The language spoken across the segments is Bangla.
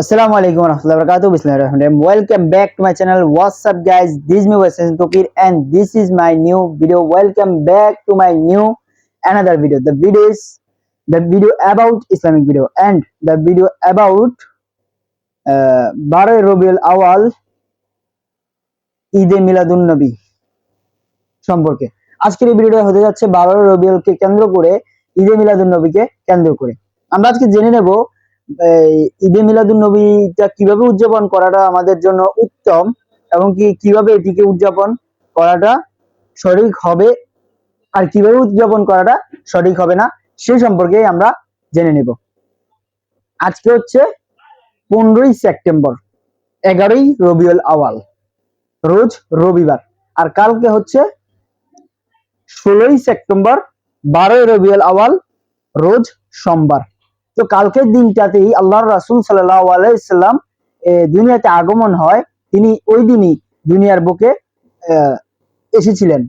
আসসালামু আলাইকুম রহমতুল্লাহ বরকাতু বিসমিল্লাহির রহমানির রহিম। Welcome back to my channel WhatsApp guys this me ওয়েসেন Tokir and this is my new video welcome back to my new another video the video is the video about Islamic video and the video about 12 Rabiul Awal ঈদে মিলাদুন্নবী সম্পর্কে। আজকের এই ভিডিওটা হতে যাচ্ছে 12 রবিউলকে কেন্দ্র করে, ঈদে মিলাদুন্নবীকে কেন্দ্র করে। আমরা আজকে জেনে নেব ঈদে মিলাদুন নবীটা কীভাবে উদযাপন করাটা আমাদের জন্য উত্তম এবং কি, কীভাবে এটিকে উদযাপন করাটা সঠিক হবে আর কীভাবে উদযাপন করাটা সঠিক হবে না, সে সম্পর্কে আমরা জেনে নেব। আজকে হচ্ছে পনেরোই সেপ্টেম্বর, এগারোই রবিউল আওয়াল, রোজ রবিবার আর কালকে হচ্ছে ষোলোই সেপ্টেম্বর, বারোই রবিউল আওয়াল, রোজ সোমবার। তো কালকের দিনটাতেই আল্লাহ রাসুল আলাইসাল্লাম দুনিয়াতে আগমন হয়। তিনি ওই দিনই দুনিয়ার বুকে এসেছিলেন।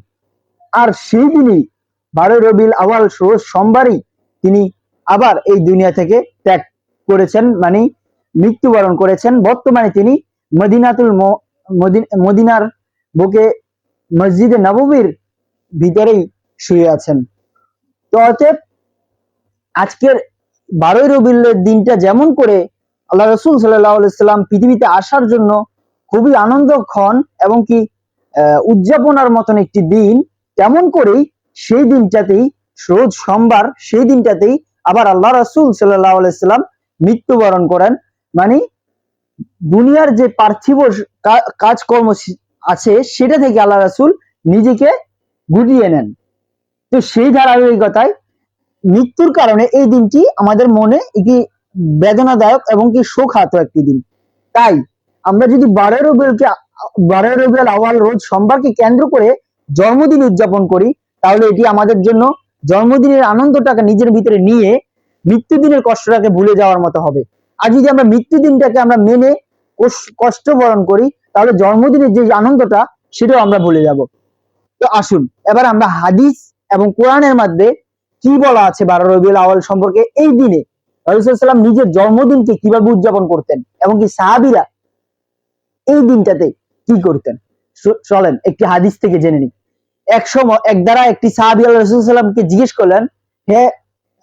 আর সেই দিনই বারোই রবিউল আওয়াল রোজ সোমবারই তিনি আবার এই দুনিয়া থেকে ত্যাগ করেছেন মানে মৃত্যুবরণ করেছেন। বর্তমানে তিনি মদিনাতুল মদিন- মদিনার বুকে মসজিদে নববীর ভিতরেই শুয়ে আছেন। তো অতএব আজকের বারোই রবিউলের দিনটা যেমন করে আল্লাহ রসুল সাল্লাম পৃথিবীতে আসার জন্য খুবই আনন্দক্ষণ এবং কি উদযাপনার মতন একটি দিন, তেমন করেই সেই দিনটাতেই, রোজ সোমবার সেই দিনটাতেই আবার আল্লাহ রসুল সাল্লাহ আলাইসাল্লাম মৃত্যুবরণ করেন। মানে দুনিয়ার যে পার্থিব কাজকর্ম আছে সেটা থেকে আল্লাহ রাসুল নিজেকে গুটিয়ে নেন। তো সেই ধারাবাহিকতায় মৃত্যুর কারণে এই দিনটি আমাদের মনে একটি বেদনাদায়ক এবং কি শোকাহত একটি দিন। তাই আমরা যদি বারোই রবিউলকে বারোই রবিউল আওয়াল রোজ সোমবারকে কেন্দ্র করে জন্মদিন উদযাপন করি, তাহলে এটি আমাদের জন্য জন্মদিনের আনন্দটাকে নিজের ভিতরে নিয়ে মৃত্যুদিনের কষ্টটাকে ভুলে যাওয়ার মতো হবে। আর যদি আমরা মৃত্যুদিনটাকে আমরা মেনে কষ্ট বরণ করি, তাহলে জন্মদিনের যে আনন্দটা, সেটাও আমরা ভুলে যাব। তো আসুন, এবার আমরা হাদিস এবং কোরআনের মধ্যে কি বলা আছে বারো রবিউল আওয়াল সম্পর্কে? এই দিনে রবিসাল্লাম নিজের জন্মদিনকে কীভাবে উদযাপন করতেন এবং কি সাহাবিরা এই দিনটাতে কি করতেন? চলেন একটি হাদিস থেকে জেনে নিই। এক সময় এক দ্বারা একটি সাহাবি আল্লাহ রসুলামকে জিজ্ঞেস করলেন, হে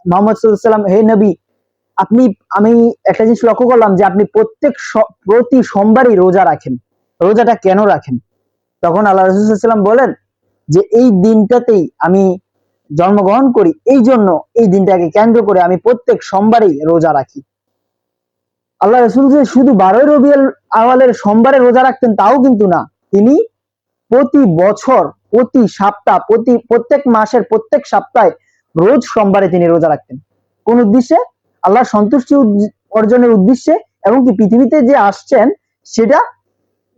মোহাম্মদ সাল্লাম হে নবী, আপনি, আমি একটা জিনিস লক্ষ্য করলাম যে আপনি প্রত্যেক প্রতি সোমবারই রোজা রাখেন। রোজাটা কেন রাখেন? তখন আল্লাহ রসুলাম বলেন যে, এই দিনটাতেই আমি জন্মগ্রহণ করি, এই জন্য এই দিনটাকে কেন্দ্র করে আমি প্রত্যেক সোমবারই রোজা রাখি। আল্লাহ রসুল যে শুধু বারোই রবিউল আওয়ালের সোমবারে রোজা রাখতেন তাও কিন্তু না, তিনি প্রতি বছর, প্রতি সপ্তাহ, প্রতি, প্রত্যেক মাসের প্রত্যেক সপ্তাহে রোজ সোমবারে তিনি রোজা রাখতেন। কোন উদ্দেশ্যে? আল্লাহ সন্তুষ্টি অর্জনের উদ্দেশ্যে এবং কি পৃথিবীতে যে আসছেন, সেটা,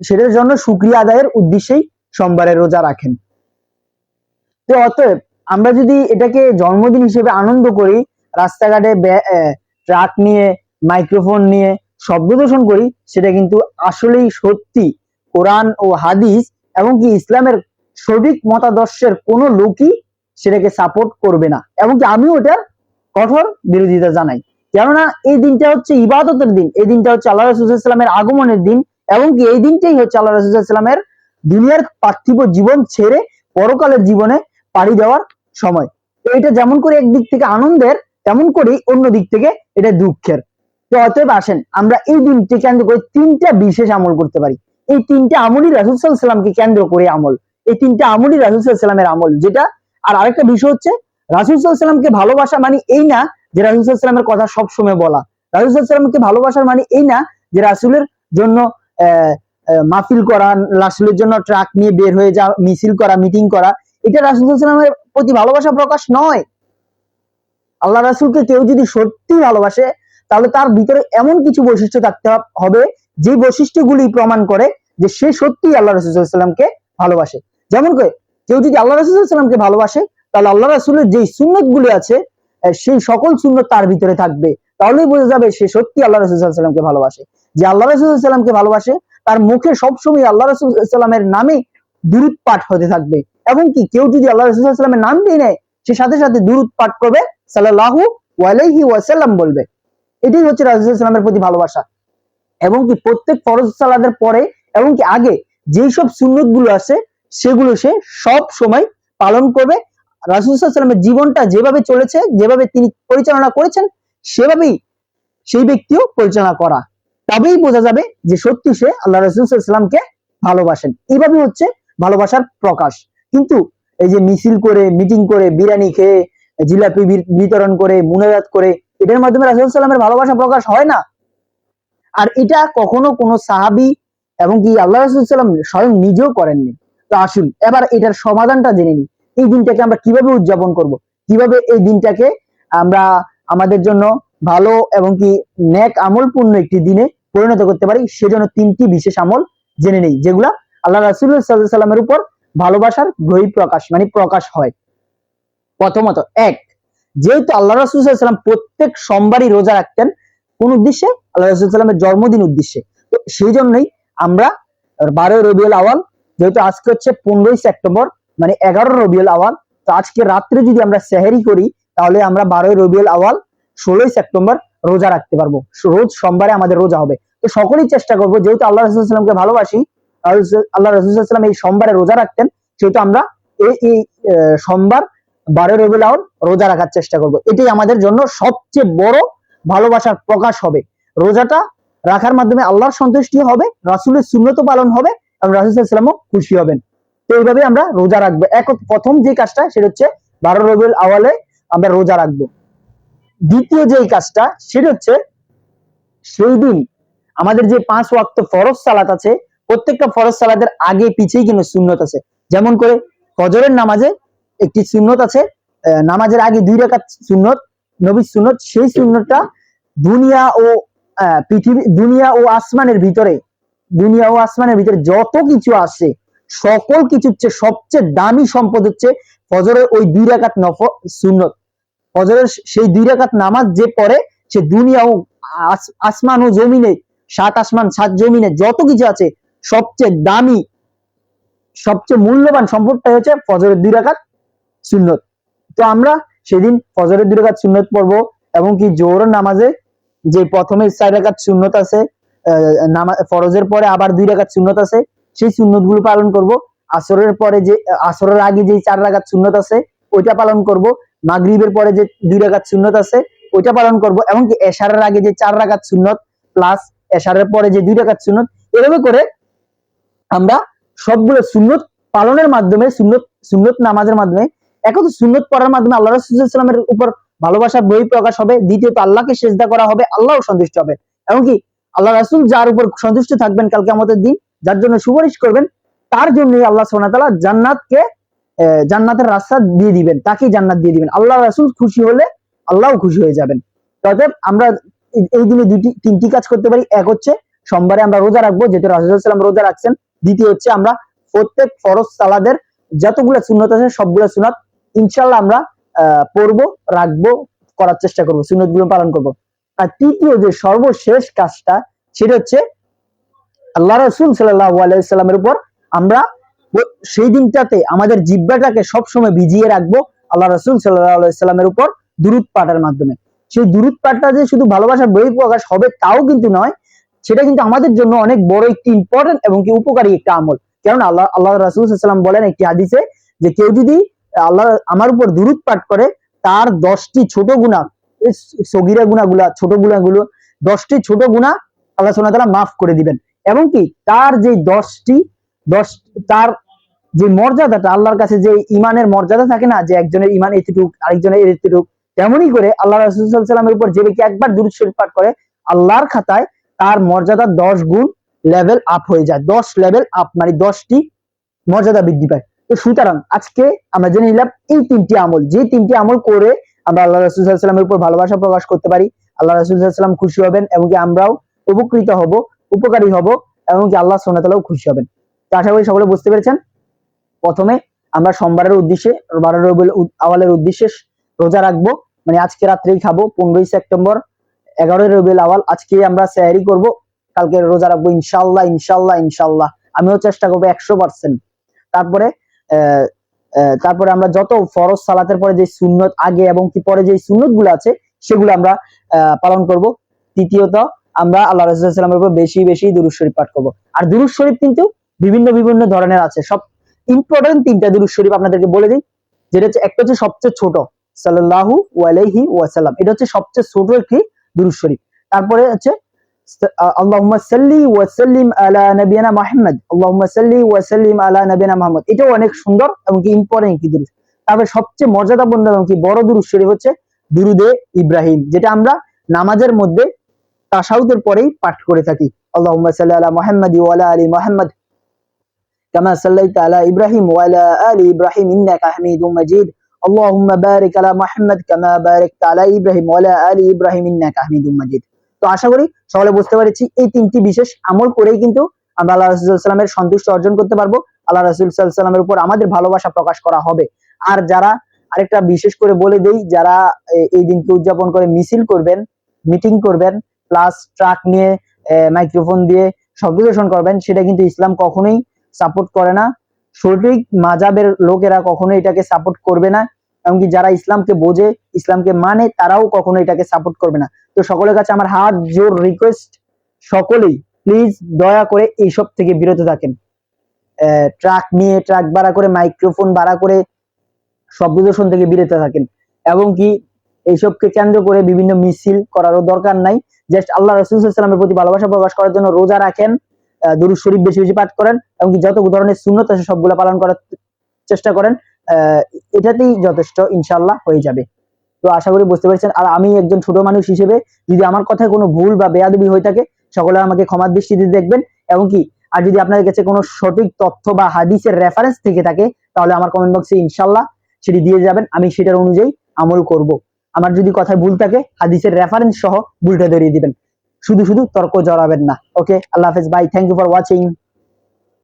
সেটার জন্য সুক্রিয়া আদায়ের উদ্দেশ্যেই সোমবারে রোজা রাখেন। তো অতএব আমরা যদি এটাকে জন্মদিন হিসেবে আনন্দ করি, রাস্তাঘাটে ট্রাক নিয়ে, মাইক্রোফোন নিয়ে শব্দ দূষণ করি, সেটা কিন্তু আসলেই সত্যি। কোরআন ও হাদিস এবং কি ইসলামের সঠিক মতাদর্শের কোনো লোকই সেটাকে সাপোর্ট করবে না। এবং কি আমিও এটার কঠোর বিরোধিতা জানাই। কেননা এই দিনটা হচ্ছে ইবাদতের দিন। এই দিনটা হচ্ছে আল্লাহ রসুলামের আগমনের দিন এবং কি এই দিনটাই হচ্ছে আল্লাহ রসুলামের দুনিয়ার পার্থিব জীবন ছেড়ে পরকালের জীবনে পাড়ি দেওয়ার সময়। তো এটা যেমন করে একদিক থেকে আনন্দের, তেমন করেই অন্য দিক থেকে এটা দুঃখের। তো অতএব আসেন, আমরা এই দিনটি কেন্দ্র করে তিনটা বিশেষ আমল করতে পারি। এই তিনটা আমলই রাসুল সাল্লামকে কেন্দ্র করে আমল। এই তিনটা আমলই রাসুল সাল্লামের আমল। যেটা, আর আরেকটা বিষয় হচ্ছে, রাসুল সাল্লামকে ভালোবাসা মানে এই না যে রাসুল কথা সবসময় বলা। রাসুল সাল্লামকে ভালোবাসার মানে এই না যে রাসুলের জন্য মাহফিল করা, রাসুলের জন্য ট্রাক নিয়ে বের হয়ে যাওয়া, মিছিল করা, মিটিং করা এটা রাসুল সাল্লামের প্রতি ভালোবাসা প্রকাশ নয়। আল্লাহ রাসুলকে কেউ যদি সত্যি ভালোবাসে, তাহলে তার ভিতরে এমন কিছু বৈশিষ্ট্য থাকতে হবে যে বৈশিষ্ট্যগুলি প্রমাণ করে যে সে সত্যি আল্লাহ রসুলামকে ভালোবাসে। যেমন করে, কেউ যদি আল্লাহ রসুলামকে ভালোবাসে, তাহলে আল্লাহ রাসুলের যে সুন্নত গুলি আছে সেই সকল সুন্নত তার ভিতরে থাকবে। তাহলেই বোঝা যাবে সে সত্যি আল্লাহ রসুলামকে ভালোবাসে। যে আল্লাহ রসুলামকে ভালোবাসে, তার মুখে সবসময় আল্লাহ রসুলামের নামে দুরুদ পাঠ হতে থাকবে। এবং কি কেউ যদি আল্লাহ রসুলামের নাম দিয়ে নেয়, সে সাথে সাথে দুরুদ পাঠ করবে সাল্লাহু ওয়ালাইহি ওয়াসাল্লাম বলবে। এটাই হচ্ছে রাসুলামের প্রতি ভালোবাসা। এবং কি প্রত্যেক ফরজ সালাদের পরে এবং কি আগে যেই সব সুন্নতগুলো আছে, সেগুলো সে সব সময় পালন করবে। রাসুলসাল্লামের জীবনটা যেভাবে চলেছে, যেভাবে তিনি পরিচালনা করেছেন, সেভাবেই সেই ব্যক্তিও পরিচালনা করা। তবেই বোঝা যাবে যে সত্যি সে আল্লাহ রসুলামকে ভালোবাসেন। এইভাবে হচ্ছে ভালোবাসার প্রকাশ। কিন্তু এই যে মিছিল করে, মিটিং করে, বিরিয়ানি খেয়ে, জিলাপি বিতরণ করে, মুনাজাত করে, এটার মাধ্যমে রাসুল সাল্লামের ভালোবাসা প্রকাশ হয় না। আর এটা কখনো কোনো সাহাবি এবং কি আল্লাহ রসুলাম স্বয়ং নিজেও করেননি। তো আসুন, এবার এটার সমাধানটা জেনে নিই। এই দিনটাকে আমরা কীভাবে উদযাপন করব? কীভাবে এই দিনটাকে আমরা আমাদের জন্য ভালো এবং কি ন্যাক আমলপূর্ণ একটি দিনে পরিণত করতে পারি, সেজন্য তিনটি বিশেষ আমল জেনে নেই, যেগুলা আল্লাহ রাসুল সাল্লামের উপর ভালোবাসার বহি প্রকাশ মানে প্রকাশ হয়। প্রথমত, এক, যেহেতু আল্লাহ রাসুল সাল্লাম প্রত্যেক সোমবারই রোজা রাখতেন, কোন উদ্দেশ্যে? আল্লাহ রাসুল সাল্লামের জন্মদিন উদ্দেশ্যে। সেই জন্যই আমরা বারোই রবিউল আওয়াল, যেহেতু আজকে হচ্ছে পনেরোই সেপ্টেম্বর মানে এগারো রবিউল আওয়াল, তো আজকে রাত্রে যদি আমরা সেহেরি করি, তাহলে আমরা বারোই রবিউল আওয়াল, ষোলোই সেপ্টেম্বর রোজা রাখতে পারব। রোজ সোমবারে আমাদের রোজা হবে। তো সকলেই চেষ্টা করব, যেহেতু আল্লাহ রসুলামকে ভালোবাসি আল্লাহ রসুলাম এই সোমবারে রোজা রাখতেন, সেহেতু আমরা এই এই সোমবার বারো রবিউল আওয়াল রোজা রাখার চেষ্টা করব। এটাই আমাদের জন্য সবচেয়ে বড় ভালোবাসার প্রকাশ হবে। রোজাটা রাখার মাধ্যমে আল্লাহর সন্তুষ্টি হবে, রাসুলের শূন্যত পালন হবে এবং রাসুলামও খুশি হবেন। তো এইভাবে আমরা রোজা রাখব। এক প্রথম যে কাজটা, সেটা হচ্ছে বারো রবিউল আওয়ালে আমরা রোজা রাখব। দ্বিতীয় যে কাজটা, সেটা হচ্ছে সেই দিন আমাদের যে পাঁচ ওয়াক্ত ফরজ সালাত আছে প্রত্যেকটা ফরজ সালাতের আগে পিছেই কিন্তু সুন্নত আছে। যেমন করে ফজরের নামাজে একটি সুন্নত আছে নামাজের আগে দুই রেখাত সুন্নত নবী সুন্নত, সেই সুন্নতটা দুনিয়া ও পৃথিবী, দুনিয়া ও আসমানের ভিতরে, দুনিয়া ও আসমানের ভিতরে যত কিছু আসে সকল কিছুর চেয়ে সবচেয়ে দামি সম্পদ হচ্ছে ফজরের ওই দুই রাকাত নফ, সুন্নত। ফজরের সেই দুই রাকাত নামাজ যে পড়ে, সে দুনিয়া ও আস- আসমান ও জমিনে, সাত আসমান, সাত জমিনে যত কিছু আছে সবচেয়ে দামি, সবচেয়ে মূল্যবান সম্পদটা হচ্ছে ফজরের দুই রাকাত সুন্নত। তো আমরা সেদিন ফজরের দুই রাকাত সুন্নত পড়ব এবং কি জোহর নামাজে যে প্রথমে চার রাকাত সুন্নত আছে ফরজের পরে আবার দুই রাকাত সুন্নত আছে, সেই সুন্নতগুলো পালন করব। আসরের পরে যে, আসরের আগে যে চার রাকাত সুন্নত আছে, ওইটা পালন করব। মাগরিবের পরে যে দুই রাকাত সুন্নত আছে, ওইটা পালন করব এমনকি এশারের আগে যে চার রাকাত সুন্নত প্লাস এশারের পরে যে দুই রাকাত সুন্নত, এভাবে করে আমরা সবগুলো সুন্নত পালনের মাধ্যমে, সুন্নত সুন্নত নামাজের মাধ্যমে একত সুন্নত পড়ার মাধ্যমে আল্লাহ রসুলের উপর ভালোবাসার বই প্রকাশ হবে। দ্বিতীয়ত, আল্লাহকে সেজদা করা হবে, আল্লাহও সন্তুষ্ট হবে। এমনকি আল্লাহ রাসুল যার উপর সন্তুষ্ট থাকবেন কালকে আমাদের দিন, যার জন্য সুপারিশ করবেন, তার জন্যই আল্লাহ সোনাতালা জান্নাতকে জান্নাতের রাস্তা দিয়ে দিবেন, তাকেই জান্নাত দিয়ে দিবেন। আল্লাহ রাসুল খুশি হলে আল্লাহও খুশি হয়ে যাবেন। অতএব আমরা এই- এই দিনে দুটি তিনটি কাজ করতে পারি। এক হচ্ছে, সোমবারে আমরা রোজা রাখব, যেহেতু রাসুলাম রোজা রাখছেন। দ্বিতীয় হচ্ছে আমরা প্রত্যেক ফরজ সালাদের যতগুলো সুন্নত আছে, সবগুলো সুন্নত ইনশাল্লাহ আমরা পড়ব, রাখব, করার চেষ্টা করব সুন্নতগুলো পালন করব। আর তৃতীয় যে সর্বশেষ কাজটা, সেটা হচ্ছে আল্লাহ রসুল সাল্লাহ আলাইসাল্লামের উপর আমরা সেই দিনটাতে আমাদের জিব্বাটাকে সবসময় ভিজিয়ে রাখব আল্লাহ রসুল সাল্লাহ আলাইসাল্লামের উপর দুরুদ পাঠের মাধ্যমে। সেই দুরুদ পাঠটা যে শুধু ভালোবাসার বই প্রকাশ হবে তাও কিন্তু নয় সেটা কিন্তু আমাদের জন্য অনেক বড় একটি ইম্পর্টেন্ট এবং কি উপকারী একটা আমল। কারণ আল্লাহ আল্লাহ রাসুল সাল্লাম বলেন একটি হাদিসে যে কেউ যদি আল্লাহ আমার উপর দুরুদ পাঠ করে, তার দশটি ছোট গুণা সগিরা গুণাগুলা ছোট গুণাগুলো দশটি ছোট গুণা আল্লাহ সোনা তালা মাফ করে দিবেন। এবং কি, তার যে দশটি, দশ, তার যে মর্যাদাটা, আল্লাহর কাছে যে ইমানের মর্যাদা থাকে না, যে একজনের ইমান এতটুক, আরেকজনের এতটুক তেমনই করে আল্লাহ রাসুলামের উপর যে ব্যক্তি একবার দুরুদ শরীফ পাঠ করে, আল্লাহর খাতায় তার মর্যাদা দশ গুণ লেভেল আপ হয়ে যায়। দশ লেভেল আপ মানে দশটি মর্যাদা বৃদ্ধি পায়। তো সুতরাং আজকে আমরা জেনে নিলাম এই তিনটি আমল। যে তিনটি আমল করে আমরা আল্লাহ রাসুলামের উপর ভালোবাসা প্রকাশ করতে পারি, আল্লাহ রাসুলাম খুশি হবেন এবং আমরাও উপকৃত হব, উপকারী হব এবং কি আল্লাহ সোনাতালাও খুশি হবেন। তো আশা করি সকলে বুঝতে পেরেছেন? প্রথমে আমরা সোমবারের উদ্দেশ্যে বারো আওয়ালের উদ্দেশ্যে রোজা রাখব। মানে আজকে রাত্রেই খাব, পনেরোই সেপ্টেম্বর। এগারোই রবিউল আওয়াল আজকে আমরা স্যারি করব, কালকে রোজা রাখব ইনশাল্লাহ ইনশাল্লাহ ইনশাল্লাহ আমিও চেষ্টা করব একশো পার্সেন্ট তারপরে তারপরে আমরা যত ফরজ সালাতের পরে যে সুন্নত আগে এবং কি পরে যে সুন্নতগুলো আছে, সেগুলো আমরা পালন করব। তৃতীয়ত, আমরা আল্লাহ রসুলামের উপর বেশি বেশি দুরুদ শরীফ পাঠ করব। আর দুরুদ শরীফ কিন্তু বিভিন্ন বিভিন্ন ধরনের আছে। সব ইম্পর্টেন্ট তিনটা দুরুদ শরীফ আপনাদেরকে বলে দিই। যেটা হচ্ছে, একটা হচ্ছে সবচেয়ে ছোট, সাল্লাল্লাহু ওয়ালাইহি ওয়াসাল্লাম। এটা হচ্ছে সবচেয়ে ছোট একটি দুরুদ শরীফ। তারপরে আছে ইব্রাহিম, যেটা আমরা নামাজের মধ্যে তাসাউদের পরেই পাঠ করে থাকি। আল্লাহুম্মা আলা আলা ইব্রাহিম ইব্রাহিম ইন্নাকা আল্লাহুম্মা বারিক আলা মুহাম্মদ কামা বারিকতা আলা ইব্রাহিম ওয়ালা আলি ইব্রাহিম ইন্নাকা হামিদুম মাজিদ। তো আশা করি সকলে বুঝতে পেরেছি এই তিনটি বিশেষ আমল করেই কিন্তু আমরা আল্লাহ রাসূল সাল্লামের সন্তুষ্ট অর্জন করতে পারব। আল্লাহ রাসূল সাল্লামের উপর আমাদের ভালোবাসা প্রকাশ করা হবে। আর যারা আরেকটা বিশেষ করে বলে দেই, যারা এই দিনকে উদযাপন করে মিছিল করবেন, মিটিং করবেন, প্লাস ট্রাক নিয়ে মাইক্রোফোন দিয়ে শব্দ দূষণ করবেন, সেটা কিন্তু ইসলাম কখনোই সাপোর্ট করে না। সঠিক মাজাবের লোকেরা কখনো এটাকে সাপোর্ট করবে না। এমনকি যারা ইসলামকে বোঝে, ইসলামকে মানে তারাও কখনো এটাকে সাপোর্ট করবে না। তো সকলের কাছে আমার হাত জোর রিকোয়েস্ট সকলেই প্লিজ দয়া করে এইসব থেকে বিরত থাকেন। ট্রাক নিয়ে ট্রাক ভাড়া করে মাইক্রোফোন ভাড়া করে শব্দ দূষণ থেকে বিরত থাকেন। এবং কি এইসবকে কেন্দ্র করে বিভিন্ন মিছিল করারও দরকার নাই। জাস্ট আল্লাহ রসুলামের প্রতি ভালোবাসা প্রকাশ করার জন্য রোজা রাখেন। দুরূদ শরীফ বেশি বেশি পাঠ করেন এবং যত ধরনের শূন্যত আছে সবগুলো পালন করার চেষ্টা করেন এটাতেই যথেষ্ট ইনশাল্লাহ হয়ে যাবে। তো আশা করি বুঝতে পেরেছেন। আর আমি একজন ছোট মানুষ হিসেবে যদি আমার কথায় কোনো ভুল বা বেয়াদবি হয়ে থাকে, সকলে আমাকে ক্ষমার দৃষ্টিতে দেখবেন এবং কি, আর যদি আপনাদের কাছে কোনো সঠিক তথ্য বা হাদিসের রেফারেন্স থেকে থাকে, তাহলে আমার কমেন্ট বক্সে ইনশাল্লাহ সেটি দিয়ে যাবেন। আমি সেটার অনুযায়ী আমল করব। আমার যদি কথায় ভুল থাকে, হাদিসের রেফারেন্স সহ ভুলটা ধরিয়ে দিবেন। শুধু শুধু তর্ক জড়াবেন না। ওকে আল্লাহ হাফেজ bye thank you for watching